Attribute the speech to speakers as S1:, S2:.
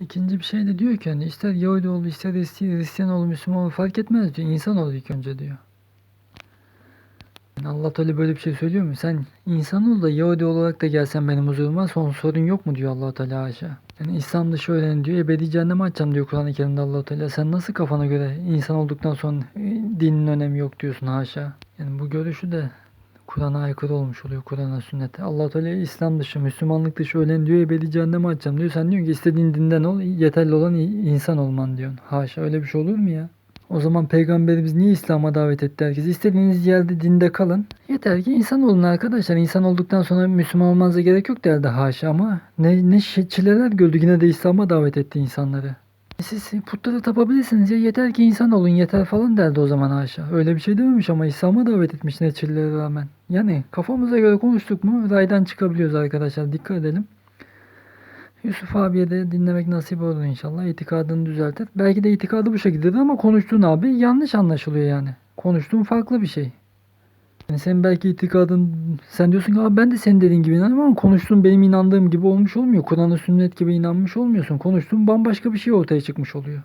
S1: İkinci bir şey de diyor ki hani ister Yahudi ol, ister Hristi- Hristiyan ol, Müslüman ol fark etmez diyor. İnsan ol ilk önce diyor. Yani Allah Teala böyle bir şey söylüyor mu? Sen insan ol da Yahudi olarak da gelsen benim huzuruma son sorun yok mu diyor Allah Teala haşa. Yani İslam dışı öğren diyor. Ebedi cehenneme açacağım diyor Kur'an-ı Kerim'de Allah Teala. Sen nasıl kafana göre insan olduktan sonra e, dinin önemi yok diyorsun haşa. Yani bu görüşü de Kur'an'a aykırı olmuş oluyor. Kur'an'a sünnete. Allah Teala İslam dışı, Müslümanlık dışı ölen diyor ebedi cehenneme açacağım diyor. Sen diyorsun ki istediğin dinden ol, yeterli olan insan olman diyorsun. Haşa öyle bir şey olur mu ya? O zaman peygamberimiz niye İslam'a davet etti herkes? İstediğiniz yerde dinde kalın. Yeter ki insan olun arkadaşlar. İnsan olduktan sonra Müslüman olmanıza gerek yok derdi haşa ama ne, ne çileler gördü yine de İslam'a davet etti insanları. Siz putlara tapabilirsiniz ya yeter ki insan olun yeter falan derdi o zaman haşa. Öyle bir şey dememiş ama İslam'a davet etmiş neçillere rağmen. Yani kafamıza göre konuştuk mu raydan çıkabiliyoruz arkadaşlar dikkat edelim. Yusuf abiye de dinlemek nasip olur inşallah. İtikadını düzeltir. Belki de itikadı bu şekildedir ama konuştuğun abi yanlış anlaşılıyor yani. Konuştuğun farklı bir şey. Yani sen belki itikadın sen diyorsun ki abi ben de senin dediğin gibi inanıyorum ama konuştuğun benim inandığım gibi olmuş olmuyor. Kur'an'a sünnet gibi inanmış olmuyorsun. Konuştuğun bambaşka bir şey ortaya çıkmış oluyor.